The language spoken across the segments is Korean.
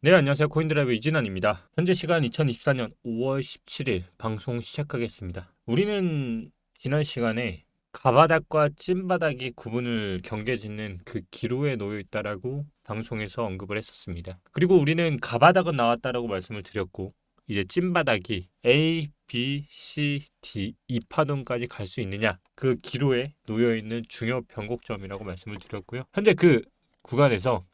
네, 안녕하세요. 코인드라이브 이진환입니다. 현재 시간 2024년 5월 17일 방송 시작하겠습니다. 우리는 지난 시간에 가바닥과 찐바닥이 구분을 경계짓는 그 기로에 놓여 있다라고 방송에서 언급을 했었습니다. 그리고 우리는 가바닥은 나왔다라고 말씀을 드렸고 이제 찐바닥이 A, B, C, D 이 파동까지 갈 수 있느냐 그 기로에 놓여 있는 중요 변곡점이라고 말씀을 드렸고요. 현재 그 구간에서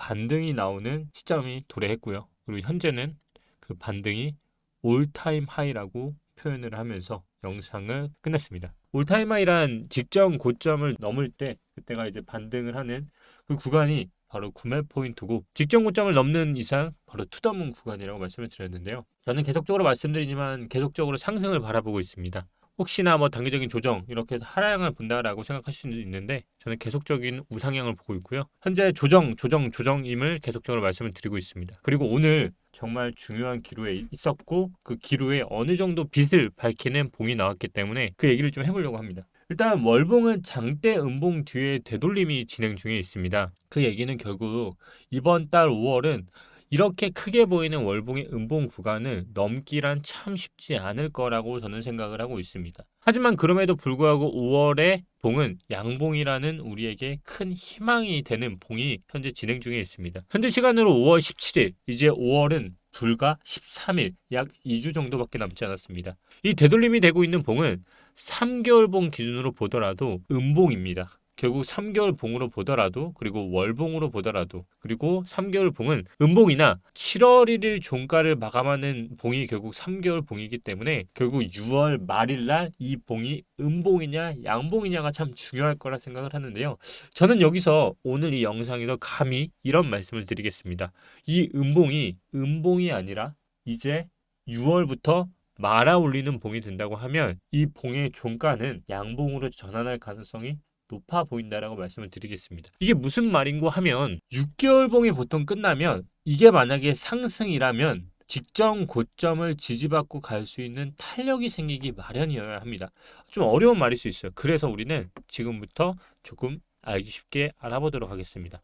반등이 나오는 시점이 도래했고요. 그리고 현재는 그 반등이 올타임 하이라고 표현을 하면서 영상을 끝냈습니다. 올타임 하이란 직전 고점을 넘을 때 그때가 이제 반등을 하는 그 구간이 바로 구매 포인트고 직전 고점을 넘는 이상 바로 투더문 구간이라고 말씀을 드렸는데요. 저는 계속적으로 말씀드리지만 계속적으로 상승을 바라보고 있습니다. 혹시나 뭐 단기적인 조정 이렇게 하락을 본다라고 생각하실 수도 있는데 저는 계속적인 우상향을 보고 있고요. 현재 조정, 조정, 조정임을 계속적으로 말씀을 드리고 있습니다. 그리고 오늘 정말 중요한 기로에 있었고 그 기로에 어느 정도 빛을 밝히는 봉이 나왔기 때문에 그 얘기를 좀 해보려고 합니다. 일단 월봉은 장대 음봉 뒤에 되돌림이 진행 중에 있습니다. 그 얘기는 결국 이번 달 5월은 이렇게 크게 보이는 월봉의 음봉 구간을 넘기란 참 쉽지 않을 거라고 저는 생각을 하고 있습니다. 하지만 그럼에도 불구하고 5월의 봉은 양봉이라는 우리에게 큰 희망이 되는 봉이 현재 진행 중에 있습니다. 현재 시간으로 5월 17일, 이제 5월은 불과 13일, 약 2주 정도밖에 남지 않았습니다. 이 되돌림이 되고 있는 봉은 3개월 봉 기준으로 보더라도 음봉입니다. 결국 3개월 봉으로 보더라도 그리고 월봉으로 보더라도 그리고 3개월 봉은 음봉이나 7월 1일 종가를 마감하는 봉이 결국 3개월 봉이기 때문에 결국 6월 말일 날 이 봉이 음봉이냐 양봉이냐가 참 중요할 거라 생각을 하는데요. 저는 여기서 오늘 이 영상에서 감히 이런 말씀을 드리겠습니다. 이 음봉이 음봉이 아니라 이제 6월부터 말아 올리는 봉이 된다고 하면 이 봉의 종가는 양봉으로 전환할 가능성이 높아 보인다라고 말씀을 드리겠습니다. 이게 무슨 말인고 하면 6개월 봉이 보통 끝나면 이게 만약에 상승이라면 직전 고점을 지지받고 갈 수 있는 탄력이 생기기 마련이어야 합니다. 좀 어려운 말일 수 있어요. 그래서 우리는 지금부터 조금 알기 쉽게 알아보도록 하겠습니다.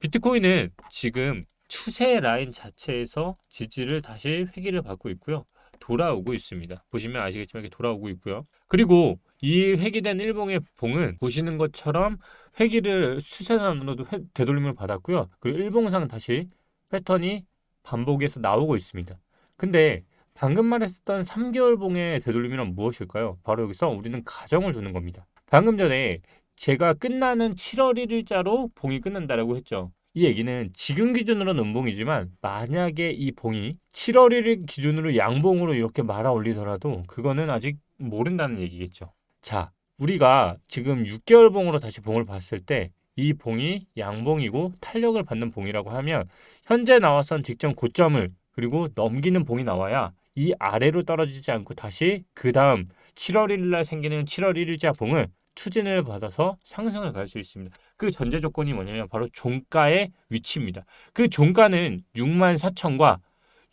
비트코인은 지금 추세 라인 자체에서 지지를 다시 회귀를 받고 있고요. 돌아오고 있습니다. 보시면 아시겠지만 이렇게 돌아오고 있고요. 그리고 이 회귀된 일봉의 봉은 보시는 것처럼 회귀를 추세선으로도 회- 되돌림을 받았고요. 그리고 일봉상 다시 패턴이 반복해서 나오고 있습니다. 근데 방금 말했었던 3개월 봉의 되돌림이란 무엇일까요? 바로 여기서 우리는 가정을 두는 겁니다. 방금 전에 제가 끝나는 7월 1일자로 봉이 끝난다라고 했죠. 이 얘기는 지금 기준으로는 음봉이지만 만약에 이 봉이 7월 1일 기준으로 양봉으로 이렇게 말아 올리더라도 그거는 아직 모른다는 얘기겠죠. 자, 우리가 지금 6개월 봉으로 다시 봉을 봤을 때 이 봉이 양봉이고 탄력을 받는 봉이라고 하면 현재 나왔던 직전 고점을 그리고 넘기는 봉이 나와야 이 아래로 떨어지지 않고 다시 그 다음 7월 1일 날 생기는 7월 1일자 봉을 추진을 받아서 상승을 갈 수 있습니다. 그 전제 조건이 뭐냐면 바로 종가의 위치입니다. 그 종가는 6만 4천과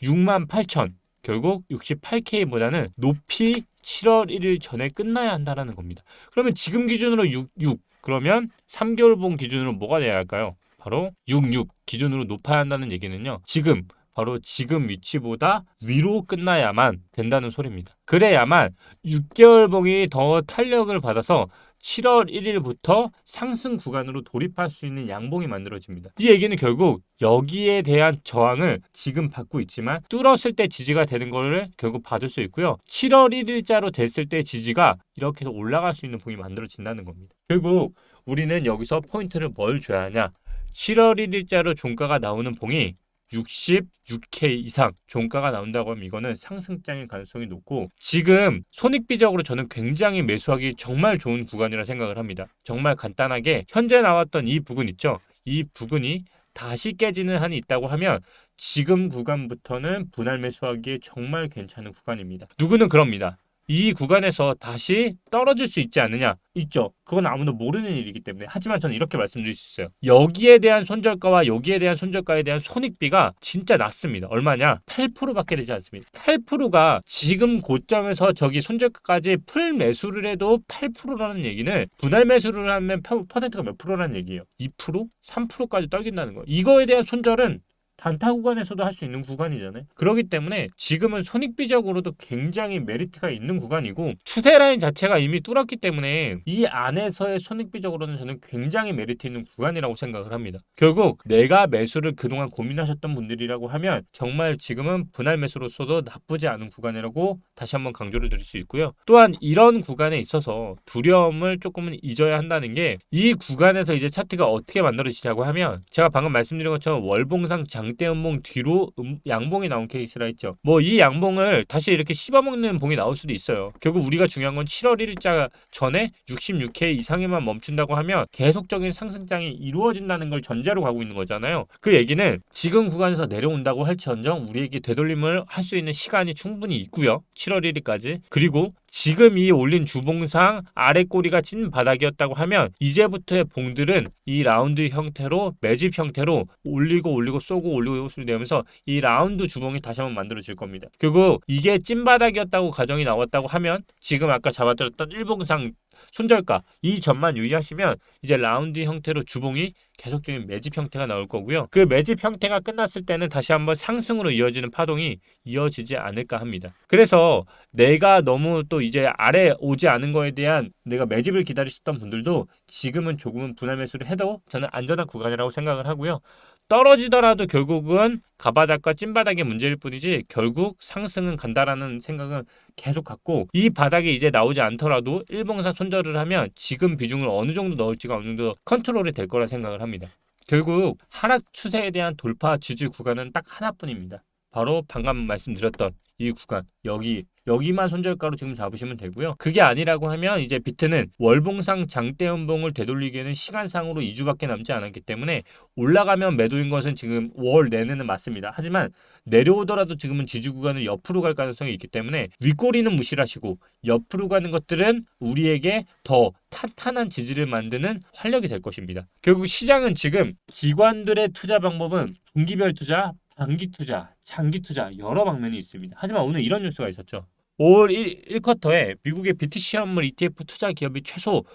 6만 8천 결국 68K보다는 높이 7월 1일 전에 끝나야 한다라는 겁니다. 그러면 지금 기준으로 66 그러면 3개월 봉 기준으로 뭐가 돼야 할까요? 바로 66 기준으로 높아야 한다는 얘기는요. 지금 바로 지금 위치보다 위로 끝나야만 된다는 소리입니다. 그래야만 6개월 봉이 더 탄력을 받아서 7월 1일부터 상승 구간으로 돌입할 수 있는 양봉이 만들어집니다. 이 얘기는 결국 여기에 대한 저항을 지금 받고 있지만 뚫었을 때 지지가 되는 거를 결국 받을 수 있고요. 7월 1일자로 됐을 때 지지가 이렇게 해서 올라갈 수 있는 봉이 만들어진다는 겁니다. 결국 우리는 여기서 포인트를 뭘 줘야 하냐? 7월 1일자로 종가가 나오는 봉이 66K 이상 종가가 나온다고 하면 이거는 상승장일 가능성이 높고 지금 손익비적으로 저는 굉장히 매수하기 정말 좋은 구간이라 생각을 합니다. 정말 간단하게 현재 나왔던 이 부근 있죠? 이 부근이 다시 깨지는 한이 있다고 하면 지금 구간부터는 분할 매수하기에 정말 괜찮은 구간입니다. 누구는 그럽니다. 이 구간에서 다시 떨어질 수 있지 않느냐? 있죠. 그건 아무도 모르는 일이기 때문에. 하지만 저는 이렇게 말씀드릴 수 있어요. 여기에 대한 손절가와 여기에 대한 손절가에 대한 손익비가 진짜 낮습니다. 얼마냐? 8%밖에 되지 않습니다. 8%가 지금 고점에서 저기 손절가까지 풀 매수를 해도 8%라는 얘기는 분할 매수를 하면 퍼- 퍼센트가 몇 프로라는 얘기예요? 2%? 3%까지 떨긴다는 거. 이거에 대한 손절은 단타 구간에서도 할 수 있는 구간이잖아요. 그렇기 때문에 지금은 손익비적으로도 굉장히 메리트가 있는 구간이고 추세 라인 자체가 이미 뚫었기 때문에 이 안에서의 손익비적으로는 저는 굉장히 메리트 있는 구간이라고 생각을 합니다. 결국 내가 매수를 그동안 고민하셨던 분들이라고 하면 정말 지금은 분할 매수로서도 나쁘지 않은 구간이라고 다시 한번 강조를 드릴 수 있고요. 또한 이런 구간에 있어서 두려움을 조금은 잊어야 한다는 게 이 구간에서 이제 차트가 어떻게 만들어지냐고 하면 제가 방금 말씀드린 것처럼 월봉상 장 대음봉 뒤로 음- 양봉이 나온 케이스라 했죠. 뭐 이 양봉을 다시 이렇게 씹어먹는 봉이 나올 수도 있어요. 결국 우리가 중요한 건 7월 1일자 전에 66K 이상에만 멈춘다고 하면 계속적인 상승장이 이루어진다는 걸 전제로 가고 있는 거잖아요. 그 얘기는 지금 구간에서 내려온다고 할지언정 우리에게 되돌림을 할 수 있는 시간이 충분히 있고요. 7월 1일까지. 그리고 지금 이 올린 주봉상 아래 꼬리가 찐 바닥이었다고 하면 이제부터의 봉들은 이 라운드 형태로 매집 형태로 올리고 올리고 쏘고 올리고 되면서 이 라운드 주봉이 다시 한번 만들어질 겁니다. 결국 이게 찐 바닥이었다고 가정이 나왔다고 하면 지금 아까 잡아들었던 일봉상 손절가 이 점만 유의하시면 이제 라운드 형태로 주봉이 계속적인 매집 형태가 나올 거고요. 그 매집 형태가 끝났을 때는 다시 한번 상승으로 이어지는 파동이 이어지지 않을까 합니다. 그래서 내가 너무 또 이제 아래 오지 않은 거에 대한 내가 매집을 기다리셨던 분들도 지금은 조금은 분할 매수를 해도 저는 안전한 구간이라고 생각을 하고요. 떨어지더라도 결국은 가바닥과 찐바닥의 문제일 뿐이지 결국 상승은 간다라는 생각은 계속 갖고 이 바닥이 이제 나오지 않더라도 일봉상 손절을 하면 지금 비중을 어느 정도 넣을지가 어느 정도 컨트롤이 될 거라 생각을 합니다. 결국 하락 추세에 대한 돌파 지지 구간은 딱 하나뿐입니다. 바로 방금 말씀드렸던 이 구간 여기 여기만 손절가로 지금 잡으시면 되고요. 그게 아니라고 하면 이제 비트는 월봉상 장대 연봉을 되돌리기에는 시간상으로 2주밖에 남지 않았기 때문에 올라가면 매도인 것은 지금 월 내내는 맞습니다. 하지만 내려오더라도 지금은 지지 구간을 옆으로 갈 가능성이 있기 때문에 윗꼬리는 무시하시고 옆으로 가는 것들은 우리에게 더 탄탄한 지지를 만드는 활력이 될 것입니다. 결국 시장은 지금 기관들의 투자 방법은 분기별 투자, 단기 투자, 장기 투자 여러 방면이 있습니다. 하지만 오늘 이런 뉴스가 있었죠. 5월 1, 1쿼터에 미국의 BTC 현물 ETF 투자 기업이 최소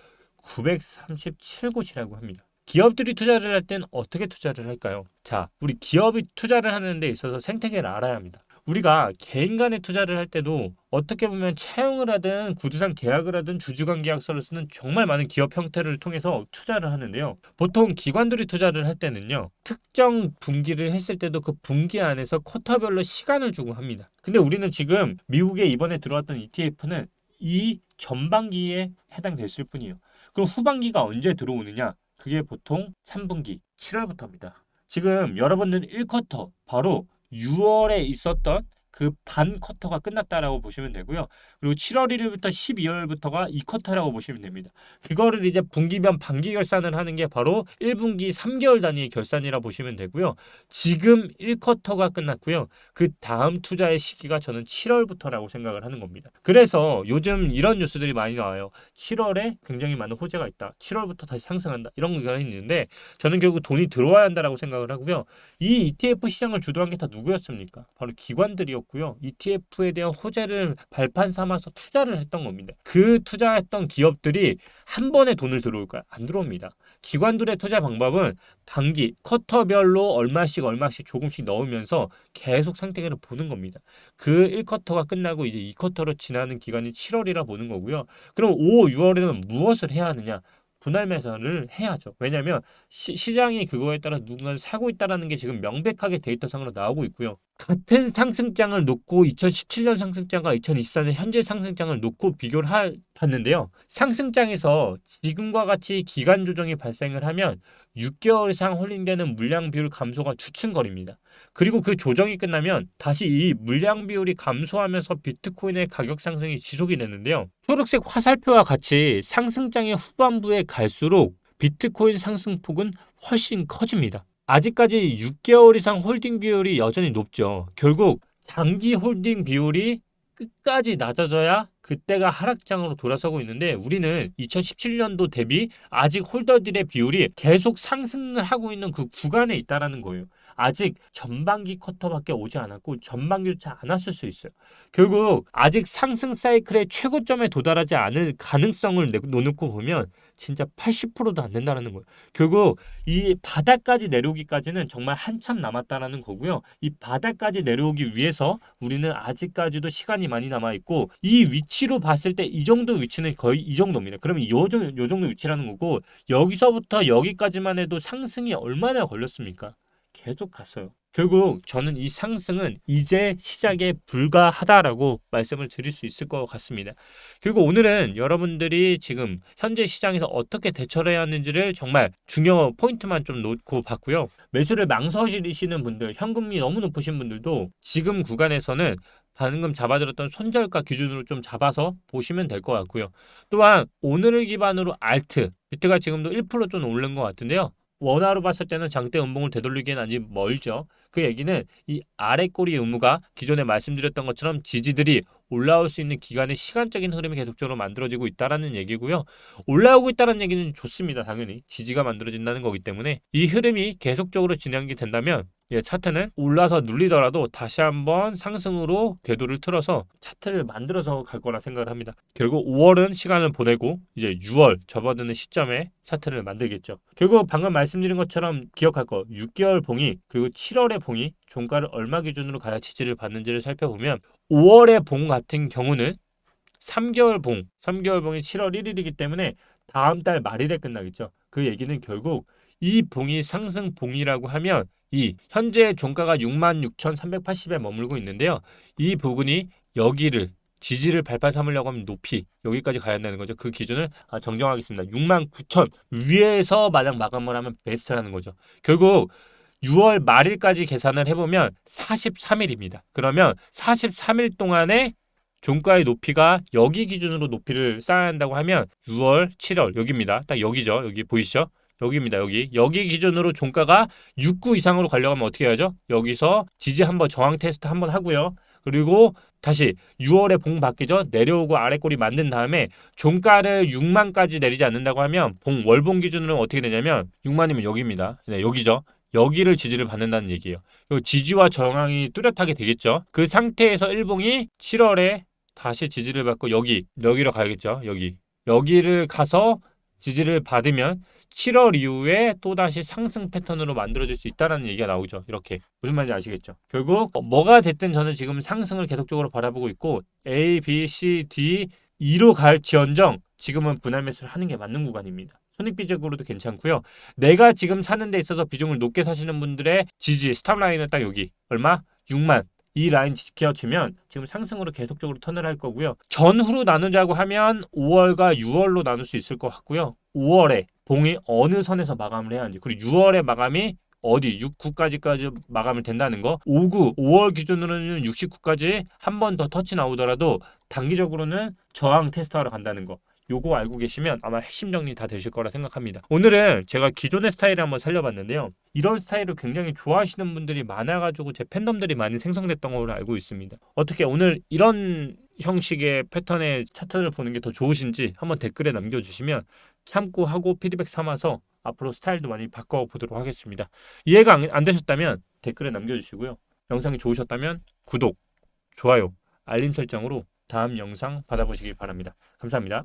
937곳이라고 합니다. 기업들이 투자를 할 땐 어떻게 투자를 할까요? 자, 우리 기업이 투자를 하는 데 있어서 생태계를 알아야 합니다. 우리가 개인 간의 투자를 할 때도 어떻게 보면 채용을 하든 구두상 계약을 하든 주주관 계약서를 쓰는 정말 많은 기업 형태를 통해서 투자를 하는데요. 보통 기관들이 투자를 할 때는요. 특정 분기를 했을 때도 그 분기 안에서 쿼터별로 시간을 주고 합니다. 근데 우리는 지금 미국에 이번에 들어왔던 ETF는 이 전반기에 해당됐을 뿐이에요. 그럼 후반기가 언제 들어오느냐? 그게 보통 3분기 7월부터입니다. 지금 여러분들 1쿼터 바로 6월에 있었던 그 반 쿼터가 끝났다라고 보시면 되고요. 그리고 7월 1일부터 12월부터가 2쿼터라고 보시면 됩니다. 그거를 이제 분기별 반기 결산을 하는 게 바로 1분기 3개월 단위의 결산이라 보시면 되고요. 지금 1쿼터가 끝났고요. 그 다음 투자의 시기가 저는 7월부터라고 생각을 하는 겁니다. 그래서 요즘 이런 뉴스들이 많이 나와요. 7월에 굉장히 많은 호재가 있다. 7월부터 다시 상승한다. 이런 게 있는데 저는 결국 돈이 들어와야 한다라고 생각을 하고요. 이 ETF 시장을 주도한 게 다 누구였습니까? 바로 기관들이 었고요. ETF에 대한 호재를 발판 삼아서 투자를 했던 겁니다. 그 투자했던 기업들이 한 번에 돈을 들어올까요? 안 들어옵니다. 기관들의 투자 방법은 단기 쿼터별로 얼마씩 얼마씩 조금씩 넣으면서 계속 상태계를 보는 겁니다. 그 1쿼터가 끝나고 이제 2쿼터로 지나는 기간이 7월이라 보는 거고요. 그럼 5, 6월에는 무엇을 해야 하느냐? 분할 매수를 해야죠. 왜냐하면 시, 시장이 그거에 따라 누군가를 사고 있다라는 게 지금 명백하게 데이터상으로 나오고 있고요. 같은 상승장을 놓고 2017년 상승장과 2024년 현재 상승장을 놓고 비교를 하, 봤는데요. 상승장에서 지금과 같이 기간 조정이 발생을 하면 6개월 이상 홀딩되는 물량 비율 감소가 주춤거립니다. 그리고 그 조정이 끝나면 다시 이 물량 비율이 감소하면서 비트코인의 가격 상승이 지속이 되는데요. 초록색 화살표와 같이 상승장의 후반부에 갈수록 비트코인 상승폭은 훨씬 커집니다. 아직까지 6개월 이상 홀딩 비율이 여전히 높죠. 결국 장기 홀딩 비율이 끝까지 낮아져야 그때가 하락장으로 돌아서고 있는데 우리는 2017년도 대비 아직 홀더들의 비율이 계속 상승을 하고 있는 그 구간에 있다라는 거예요. 아직 전반기 쿼터밖에 오지 않았고 전반기조차 안 왔을 수 있어요. 결국 아직 상승 사이클의 최고점에 도달하지 않을 가능성을 내- 놓고 보면 진짜 80%도 안 된다는 거예요. 결국 이 바닥까지 내려오기까지는 정말 한참 남았다라는 거고요. 이 바닥까지 내려오기 위해서 우리는 아직까지도 시간이 많이 남아 있고 이 위치로 봤을 때 이 정도 위치는 거의 이 정도입니다. 그러면 요 정도 위치라는 거고 여기서부터 여기까지만 해도 상승이 얼마나 걸렸습니까? 계속 갔어요. 결국 저는 이 상승은 이제 시작에 불과하다라고 말씀을 드릴 수 있을 것 같습니다. 그리고 오늘은 여러분들이 지금 현재 시장에서 어떻게 대처를 해야 하는지를 정말 중요한 포인트만 좀 놓고 봤고요. 매수를 망설이시는 분들, 현금이 너무 높으신 분들도 지금 구간에서는 방금 잡아들었던 손절가 기준으로 좀 잡아서 보시면 될 것 같고요. 또한 오늘을 기반으로 알트, 비트가 지금도 1%좀 오른 것 같은데요. 원화로 봤을 때는 장대 음봉을 되돌리기엔 아직 멀죠. 그 얘기는 이 아래 꼬리 의무가 기존에 말씀드렸던 것처럼 지지들이 올라올 수 있는 기간의 시간적인 흐름이 계속적으로 만들어지고 있다라는 얘기고요. 올라오고 있다는 얘기는 좋습니다. 당연히 지지가 만들어진다는 거기 때문에 이 흐름이 계속적으로 진행이 된다면 예, 차트는 올라서 눌리더라도 다시 한번 상승으로 궤도를 틀어서 차트를 만들어서 갈 거라 생각을 합니다. 결국 5월은 시간을 보내고 이제 6월 접어드는 시점에 차트를 만들겠죠. 결국 방금 말씀드린 것처럼 기억할 거 6개월 봉이 그리고 7월의 봉이 종가를 얼마 기준으로 가야 지지를 받는지를 살펴보면 5월의 봉 같은 경우는 3개월 봉, 3개월 봉이 7월 1일이기 때문에 다음 달 말일에 끝나겠죠. 그 얘기는 결국 이 봉이 상승 봉이라고 하면 이 현재 종가가 66,380에 머물고 있는데요. 이 부분이 여기를 지지를 밟아 삼으려고 하면 높이 여기까지 가야 한다는 거죠. 그 기준을 아, 정정하겠습니다. 69,000 위에서 마냥 마감을 하면 베스트라는 거죠. 결국 6월 말일까지 계산을 해보면 43일입니다. 그러면 43일 동안에 종가의 높이가 여기 기준으로 높이를 쌓아야 한다고 하면 6월, 7월 여기입니다. 딱 여기죠. 여기 보이시죠? 여기입니다. 여기. 여기 기준으로 종가가 69 이상으로 가려면 어떻게 해야죠? 여기서 지지 한번 저항 테스트 한번 하고요. 그리고 다시 6월에 봉 바뀌죠. 내려오고 아래 꼬리 만든 다음에 종가를 6만까지 내리지 않는다고 하면 봉 월봉 기준으로 어떻게 되냐면 6만이면 여기입니다. 네, 여기죠. 여기를 지지를 받는다는 얘기예요. 지지와 저항이 뚜렷하게 되겠죠. 그 상태에서 일봉이 7월에 다시 지지를 받고 여기 여기로 가야겠죠. 여기 여기를 가서 지지를 받으면 7월 이후에 또다시 상승 패턴으로 만들어질 수 있다라는 얘기가 나오죠. 이렇게. 무슨 말인지 아시겠죠? 결국 어, 뭐가 됐든 저는 지금 상승을 계속적으로 바라보고 있고 A, B, C, D 2로 갈지언정 지금은 분할 매수를 하는 게 맞는 구간입니다. 손익비적으로도 괜찮고요. 내가 지금 사는 데 있어서 비중을 높게 사시는 분들의 지지 스탑 라인은 딱 여기 얼마? 6만 이 라인 지켜주면 지금 상승으로 계속적으로 턴을 할 거고요. 전후로 나누자고 하면 5월과 6월로 나눌 수 있을 것 같고요. 5월에 봉이 어느 선에서 마감을 해야 하는지 그리고 6월에 마감이 어디 69까지까지 마감을 된다는 거 59, 5월 기준으로는 69까지 한 번 더 터치 나오더라도 단기적으로는 저항 테스트하러 간다는 거 요거 알고 계시면 아마 핵심 정리 다 되실 거라 생각합니다. 오늘은 제가 기존의 스타일을 한번 살려봤는데요. 이런 스타일을 굉장히 좋아하시는 분들이 많아가지고 제 팬덤들이 많이 생성됐던 걸로 알고 있습니다. 어떻게 오늘 이런 형식의 패턴의 차트를 보는 게 더 좋으신지 한번 댓글에 남겨주시면 참고하고 피드백 삼아서 앞으로 스타일도 많이 바꿔보도록 하겠습니다. 이해가 안, 안 되셨다면 댓글에 남겨주시고요. 영상이 좋으셨다면 구독, 좋아요, 알림 설정으로 다음 영상 받아보시기 바랍니다. 감사합니다.